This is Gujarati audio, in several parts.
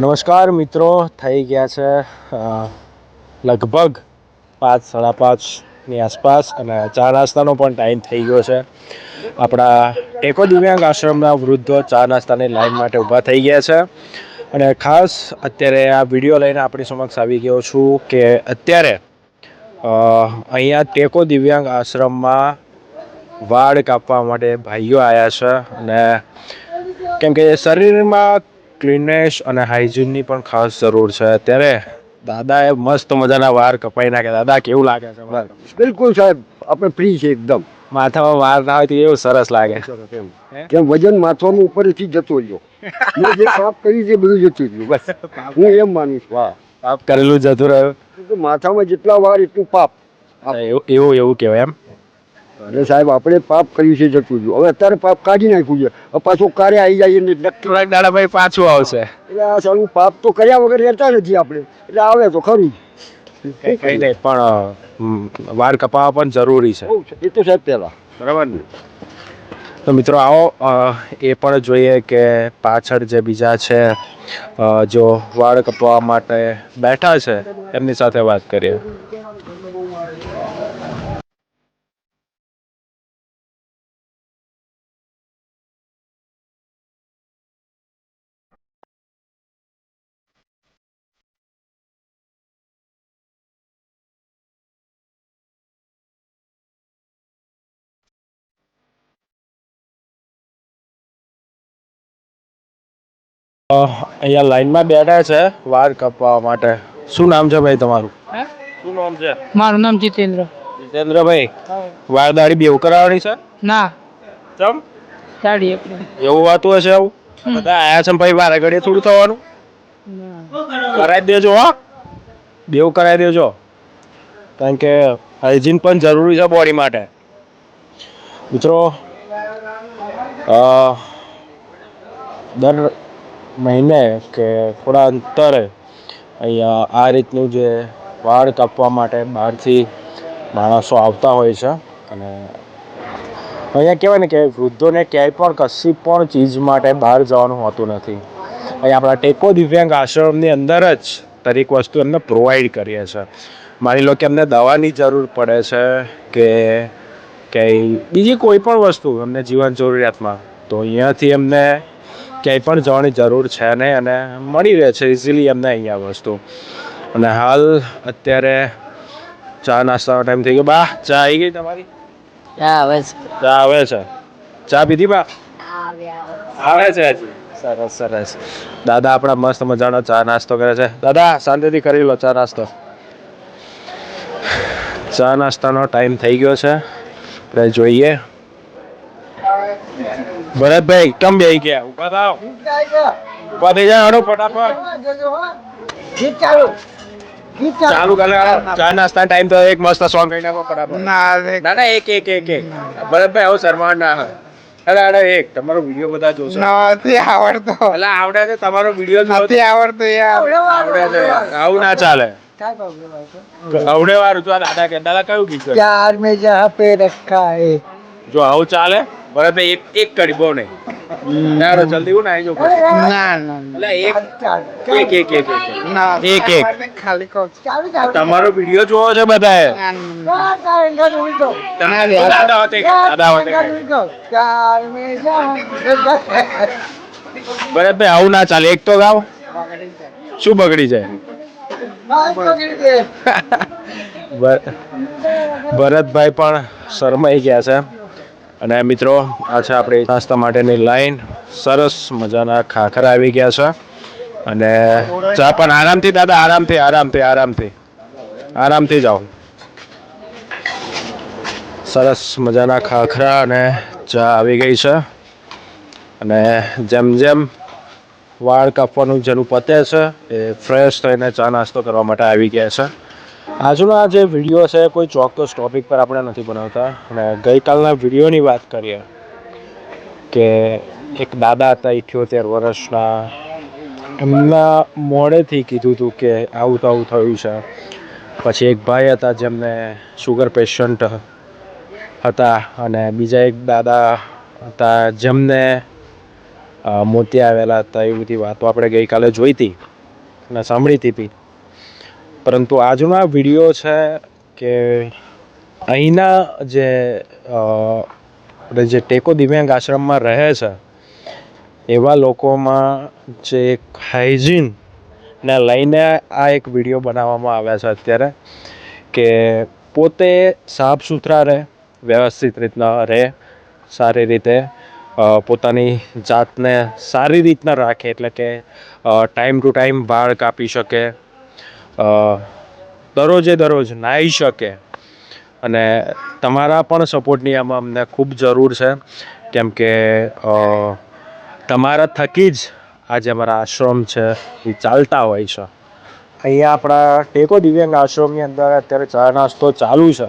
નમસ્કાર મિત્રો, થઈ ગયા છે લગભગ પાંચ, સાડા પાંચની આસપાસ અને ચા નાસ્તાનો પણ ટાઈમ થઈ ગયો છે. આપણા ટેકો દિવ્યાંગ આશ્રમના વૃદ્ધો ચા નાસ્તાની લાઈન માટે ઊભા થઈ ગયા છે. અને ખાસ અત્યારે આ વીડિયો લઈને આપણી સમક્ષ આવી ગયો છું કે અત્યારે અહીંયા ટેકો દિવ્યાંગ આશ્રમમાં વાળ કાપવા માટે ભાઈઓ આવ્યા છે અને કેમ કે શરીરમાં ક્લીનનેસ અને હાઇજીનની પણ ખાસ જરૂર છે. ત્યારે દાદાએ મસ્ત મજાના વાળ કપાઈ નાખ્યા. દાદા કેવું લાગે છે? બિલકુલ સાહેબ આપણે ફ્રી છે એકદમ. માથામાં વાર ના હોય તો એવું સરસ લાગે. કેમ કેમ વજન માથાનું ઉપરથી જતો રહ્યો. મેં જે પાપ કર્યું છે બધું જતું રહ્યું. બસ. હું એમ માનું છું. હા પાપ કરેલું જતું રહ્યું. તો માથામાં જેટલા વાર એટલું પાપ. એવું એવું એવું કહેવાય એમ. અરે સાહેબ આપણે પાપ કર્યું છે જતું હવે અત્યારે પાપ કાઢી નાખ્યું છે. હવે પાછું કારે આવી જાય ને થોડાક દાડા ભાઈ પાછું આવશે. એટલે આ સારું પાપ તો કર્યા વગર રહેતા નથી આપણે. એટલે આવે તો ખરું. કઈ નહીં પણ વાર કપાવવા પણ જરૂરી છે. એ તો સાહેબ પહેલા. બરાબર ને? તો મિત્રો આવો એ પણ જોઈએ કે પાછળ જે બીજા છે જો વાળ કપાવવા માટે બેઠા છે એમની સાથે વાત કરીએ. અહીંયા લાઈનમાં બેઠા છે વાળ કપાવવા માટે. શું નામ છે ભાઈ તમારું? શું નામ છે? મારું નામ જીતેન્દ્ર. જીતેન્દ્રભાઈ વાળ દાઢી બેવ કરાવવાની છે? ના. ચમ? આપણે. એવું વાતું હશે આવું? બધા આયા છે ભાઈ વારે ઘડીએ થોડું થવાનું. કરાવી દેજો હો. બેવ કરાવી દેજો. કારણ કે હાઇજીન પણ જરૂરી છે બોડી માટે. મિત્રો દર મહિને કે થોડા અંતરે અહીંયા આ રીતનું જે વાળ કાપવા માટે બહારથી માણસો આવતા હોય છે. અને અહીંયા કહેવાય ને કે વૃદ્ધોને ક્યાંય પણ કશી પણ ચીજ માટે બહાર જવાનું હોતું નથી. અહીંયા આપણા ટેકો દિવ્યાંગ આશ્રમની અંદર જ દરેક વસ્તુ એમને પ્રોવાઈડ કરીએ છીએ માની લો કે એમને દવાની જરૂર પડે છે કે કંઈ બીજી કોઈ પણ વસ્તુ એમને જીવન જરૂરિયાતમાં, તો અહીંયાથી એમને ક્યાંય પણ જવાની જરૂર છે નહીં અને મળી રહે છે ઇઝીલી એમને અહીંયા વસ્તુ. અને હાલ અત્યારે ચા નાસ્તાનો ટાઈમ થઈ ગયો. બા ચા આવી ગઈ તમારી? આવે છે. ચા આવે છે? ચા પીધી બા? આવે છે હજી? સરસ સરસ. દાદા આપણા મસ્ત મજાનો ચા નાસ્તો કરે છે. દાદા શાંતિથી કરી લો ચા નાસ્તો. ચા નાસ્તાનો ટાઈમ થઈ ગયો છે. આપણે જોઈએ. ભરતભાઈ કેમ બે ગયા. ઊભા થાવ ઊભા જાય હડો ફટાફટ. ચાલુ. ચાલુ. ચા નાસ્તા ટાઈમ તો એક મસ્ત સોંગ ના ના એક એક એક એક. ભરતભાઈ આવો ના હોય. અરે એક. તમારો વિડિયો બધા જોશો. નથી આવડતો. એટલે આવડે છે તમારો વિડિયો નથી આવડતો આવડે છે આવું ના ચાલે. આવડે વાળું દાદા કે દાદા કયું ગીત ચાર મેં જો આવું ચાલે? ભરત એક એક કરી બહુ નહીં. તારો જલ્દી હું ના ના. એટલે એક એક તમારો વિડિયો જોવો છે બધાએ? તમે દાદા આવું ના ચાલે. એક તો ગાવ. શું બગડી જાય? ભરતભાઈ પણ શરમાઈ ગયા છે. અને મિત્રો, આ છે આપણી નાસ્તા માટેની લાઈન. સરસ મજાના ખાખરા આવી ગયા છે. અને ચા પણ આરામથી, દાદા, આરામથી આરામથી આરામથી. આરામથી જાઓ. સરસ મજાના ખાખરા અને ચા આવી ગઈ છે. અને જેમ જેમ વાળ કાપવાનું જેનું પતે છે, એ ફ્રેશ થઈને ચા નાસ્તો કરવા માટે આવી ગયા છે. આજનો આ જે વીડિયો છે, કોઈ ચોક્કસ ટોપિક પર આપણે નથી બનાવતા. અને ગઈકાલના વિડીયોની વાત કરીએ કે એક દાદા હતા ઇઠ્યોતેર વર્ષના. એમના મોડેથી કીધું હતું કે આવું તો આવું થયું છે. પછી એક ભાઈ હતા જેમને શુગર પેશન્ટ હતા અને બીજા એક દાદા હતા જેમને મોતી આવેલા હતા. એ બધી વાતો આપણે ગઈકાલે જોઈ હતી અને સાંભળી હતી પરંતુ આજનો આ વીડિયો છે કે અહીંના જે જે ટેકો દિવ્યાંગ આશ્રમમાં રહે છે, એવા લોકોમાં જે એક હાઇજીનને લઈને આ એક વીડિયો બનાવવામાં આવ્યા છે અત્યારે, કે પોતે સાફ સુથરા રહે, વ્યવસ્થિત રીતના રહે, સારી રીતે પોતાની જાતને સારી રીતના રાખે, એટલે કે ટાઈમ ટુ ટાઈમ વાળ કાપી શકે દરરોજે દરરોજ નાહી શકે. અને તમારા પણ સપોર્ટની આમાં અમને ખૂબ જરૂર છે. કેમ કે તમારા થકી જ આજે અમારા આશ્રમ છે એ ચાલતા હોય છે. અહીંયા આપણા ટેકો દિવ્યાંગ આશ્રમની અંદર અત્યારે ચા નાસ્તો ચાલુ છે.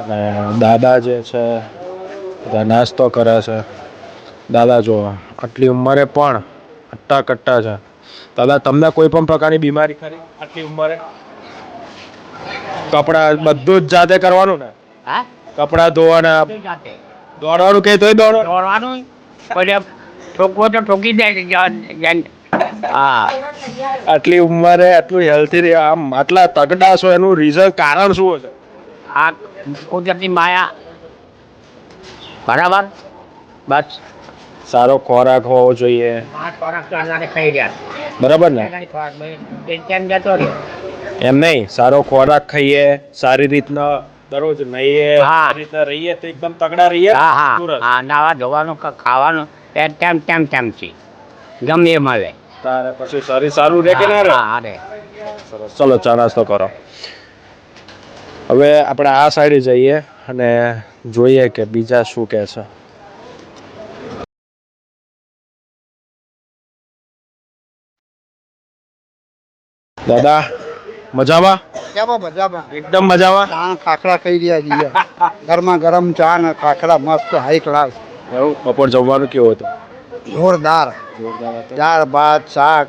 અને દાદા જે છે, બધા નાસ્તો કરે છે. દાદા જો આટલી ઉંમરે પણ અટ્ટા કટ્ટા છે. દાદા તમને કોઈ પણ પ્રકારની બીમારી ખરી આટલી ઉંમરે? કપડા બધું જ જાતે કરવાનું ને? હા? કપડા ધોવાના જાતે. દોડવાનું કે તોય દોડો. દોડવાનું પછી ઠોકવો તો ઠોકી જ્યાં- હા. આટલી ઉંમરે આટલું હેલ્થી આમ આટલા તગડા છો એનું રીઝન કારણ શું છે આ કુદરતી માયા. બરાબર? બસ. સારો ખોરાક હોવો જોઈએ. બરાબર ને? છે. ટાઈમ એમ નહીં સારો ખોરાક ખાઈએ સારી રીતના દરરોજ નહીએ રીતના રહીએ તો એકદમ તગડા રહીએ. હા હા. હા નાવા ધોવાનું ખાવાનું એ ટાઈમ ટાઈમ ટાઈમથી ગમે એ મળે તારે પછી શરીર સારું રહે કે ના રહે? હા રે. સરસ. ચલો ચા નાસ્તો કરો. હવે આપણે આ સાઈડે જઈએ અને જોઈએ કે બીજા શું કહે છે. દાદા મજામાં? કેમાં મજામાં? એકદમ મજામાં. ચા ખાખરા ખાઈ રહ્યા છીએ. ઘરમાં ગરમ ચા ને ખાખરા મસ્ત હાઈ ક્લાસ એવું? બપોર જમવાનું કેવું હતું? જોરદાર. દાળ ભાત શાક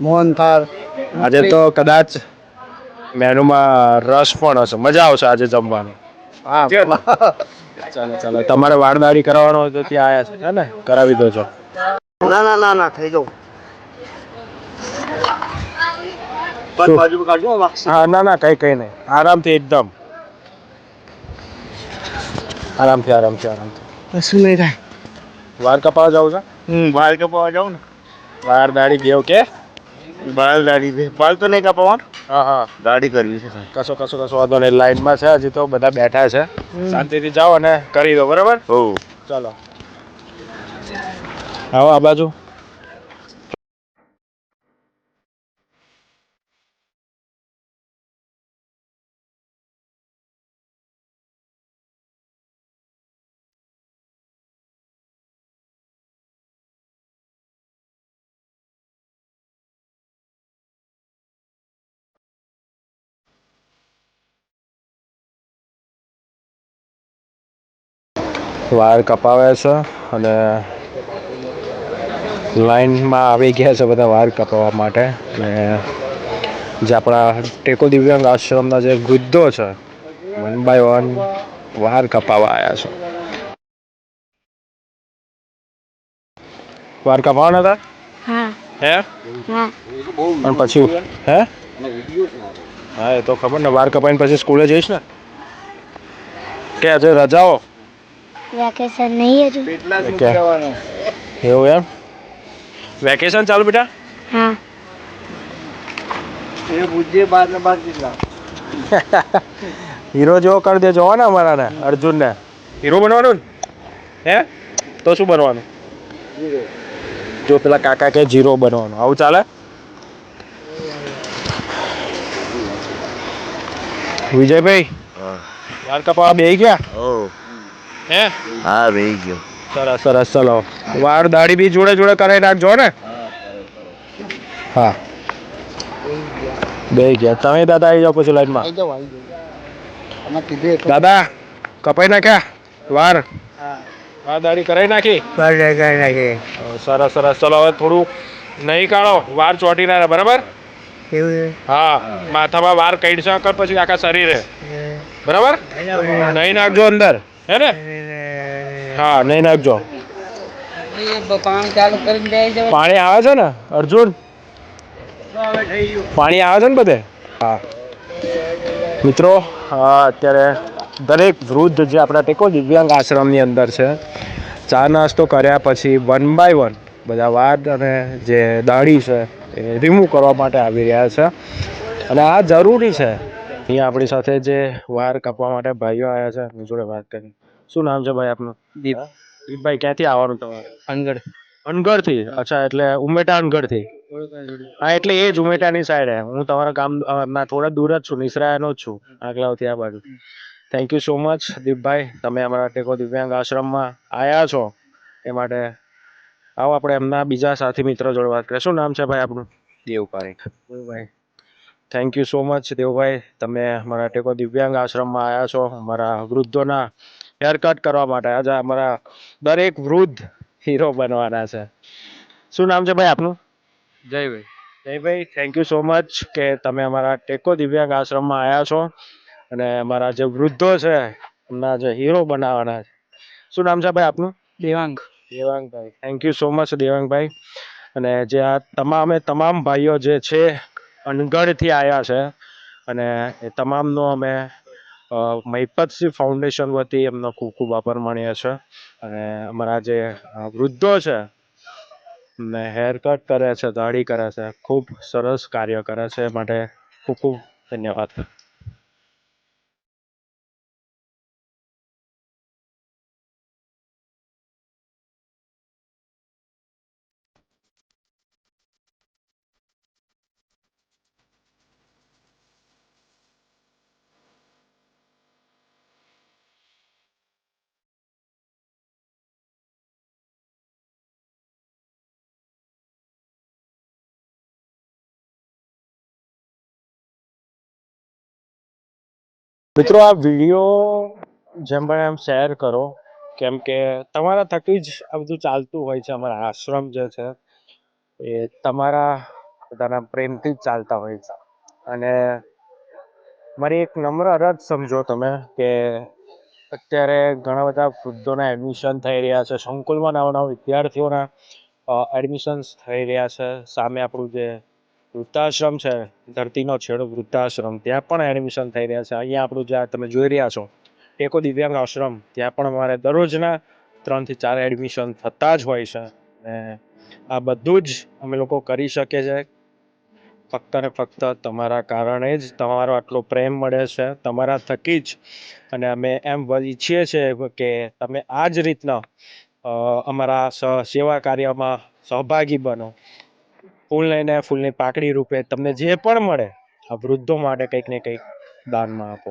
મોહનથાળ આજે તો કદાચ મેનુમાં રસ પણ હશે. મજા આવશે આજે જમવાનું. હા. ચાલો. ચાલો તમારે વાળદારી કરાવવાનો હોય તો ત્યાં આવ્યા છે ને? કરાવી દો છો ના ના ના ના થઈ જાઉં શું? હા ના ના કઈ કઈ નહીં. આરામથી એકદમ. આરામથી આરામથી આરામથી. કશું નહીં થાય. વાર કપાવા જાવ છો? હું વાર કપાવા જાઉં ને. વાર દાઢી દેવ કે? બાલ દાઢી દે બાલ તો નહીં કપાવવાનું હા હા. દાઢી કરવી છે કશો કશો કશો વાંધો નહીં. લાઈનમાં છે હજી તો બધા બેઠા છે. શાંતિથી જાઓ અને કરી દો બરાબર? હો. ચાલો. આવો આ બાજુ. વાળ કપાવે છે અને લાઈનમાં આવી ગયા છે બધા વાળ કપાવવા માટે. અને જે આપણા ટેકો દિવ્યાંગ આશ્રમના જે વૃદ્ધો છે વન બાય વન વાર કપાવવા આવ્યા છે. વાર કપાવવાના હતા? હા. હે? હા. અને પછી હે? હા એ તો ખબર ને વાર કપાઈને પછી સ્કૂલે જઈશ ને? કે આજે રજાઓ? વેકેશન નહીં હજુ. કે એવું એમ? વેકેશન ચાલુ બેટા? હા. એ બુદ્ધિ બાર ને બાર કેટલા? હીરો જેવો કરી દેજો હો ને અમારા ને અર્જુન ને હીરો બનવાનું ને? હે? તો શું બનવાનું? જો પેલા કાકા કે જીરો બનવાનું. આવું ચાલે? વિજયભાઈ યાર કપા બે ગયા? ઓ હે? હા રહી ગયો. સરસ સરસ ચલો. વાળ દાઢી બી જોડે જોડે કરાવી નાખજો ને? હા. બે ગયા. તમે દાદા આવી જાઓ પછી લાઈનમાં. દાદા કપાઈ નાખ્યા? વાર વાર દાઢી કરાવી નાખી? બાર નાખી. સરસ સરસ. ચલો હવે થોડું નહીં કાઢો. વાર ચોટી ના રહે બરાબર? હા. માથામાં વાર કઈડશા કર પછી આખા શરીરે. બરાબર? નહીં નાખજો અંદર. હે ને? હા, નહીં નાખજો. પાણી આવે છે ને, અર્જુન? પાણી આવે છે ને બધે? હા. મિત્રો અત્યારે દરેક વૃદ્ધ જે આપણા ટેકો દિવ્યાંગ આશ્રમની અંદર છે, ચા નાસ્તો કર્યા પછી વન બાય વન બધા વાત અને જે દાઢી છે એ રિમૂવ કરવા માટે આવી રહ્યા છે. અને આ જરૂરી છે અહીંયા આપણી સાથે જે વાયર કાપવા માટે ભાઈઓ આવ્યા છે એમની જોડે વાત કરી. શું નામ છે ભાઈ આપનું? દીપ. દીપભાઈ ક્યાંથી આવવાનું તમારે? અનગઢ. અનગઢથી? અચ્છા એટલે ઉમેટા અનગઢથી હા એટલે એ જ ઉમેટાની સાઈડે હું તમારા ગામ ના થોડા દૂર જ છું નિસરાયાનો જ છું આગલાવથી આ બાજુ. થેન્ક યુ સો મચ દીપભાઈ. તમે અમારા ટેકો દિવ્યાંગ આશ્રમમાં આવ્યા છો. એ માટે આવો આપણે એમના બીજા સાથી મિત્રો જોડે વાત કરીએ. શું નામ છે ભાઈ આપણું દેવભાઈ દેવભાઈ થેન્ક યુ સો મચ દેવભાઈ તમે અમારા ટેકો દિવ્યાંગ આશ્રમમાં આવ્યા છો. અમારા વૃદ્ધોના હેર કટ કરવા માટે આજે અમારા દરેક વૃદ્ધ હીરો બનવાના છે. શું નામ છે ભાઈ આપનું? જયભાઈ. જયભાઈ થેન્ક યુ સો મચ કે તમે અમારા ટેકો દિવ્યાંગ આશ્રમમાં આવ્યા છો અને અમારા જે વૃદ્ધો છે એમના જે હીરો બનાવવાના છે. શું નામ છે ભાઈ આપનું? દેવાંગ. દેવાંગભાઈ થેન્ક યુ સો મચ દેવાંગભાઈ અને જે આ તમામે તમામ ભાઈઓ જે છે અનગઢથી આવ્યા છે. અને એ તમામનો અમે મહિપતસિંહ ફાઉન્ડેશન વતી એમનો ખૂબ ખૂબ આભાર માનીએ છીએ અને અમારા જે વૃદ્ધો છે, ને હેર કટ કરે છે, દાઢી કરે છે, ખૂબ સરસ કાર્ય કરે છે. એ માટે ખૂબ ખૂબ ધન્યવાદ. મિત્રો, આ વીડિયો જેમ બને એમ શેર કરો. કેમ કે તમારા થકી જ આ બધું ચાલતું હોય છે, અમારા આશ્રમ જે છે, એ તમારા બધાના પ્રેમથી જ ચાલતા હોય છે. અને મારી એક નમ્ર અરજ સમજો તમે કે અત્યારે ઘણા બધા વૃદ્ધોના એડમિશન થઈ રહ્યા છે. સંકુલમાં નવા નવા વિદ્યાર્થીઓના એડમિશન્સ થઈ રહ્યા છે. સામે આપણું જે વૃદ્ધાશ્રમ છે, ધરતીનો છેડો વૃદ્ધાશ્રમ, ત્યાં પણ એડમિશન થઈ રહ્યા છે. અહીંયા આપણું જ્યાં તમે જોઈ રહ્યા છો, ટેકો દિવ્યાંગ આશ્રમ, ત્યાં પણ અમારે દરરોજના ત્રણથી ચાર એડમિશન થતા જ હોય છે. ને આ બધું જ અમે લોકો કરી શકીએ છે ફક્ત ને ફક્ત તમારા કારણે જ તમારો આટલો પ્રેમ મળે છે, તમારા થકી જ. અને અમે એમ ઈચ્છીએ છીએ કે તમે આ જ રીતના અમારા સેવા કાર્યમાં સહભાગી બનો. ફૂલ લઈને ફૂલની પાકડી રૂપે તમને જે પણ મળે, આ વૃદ્ધો માટે કંઈક ને કંઈક દાનમાં આપો.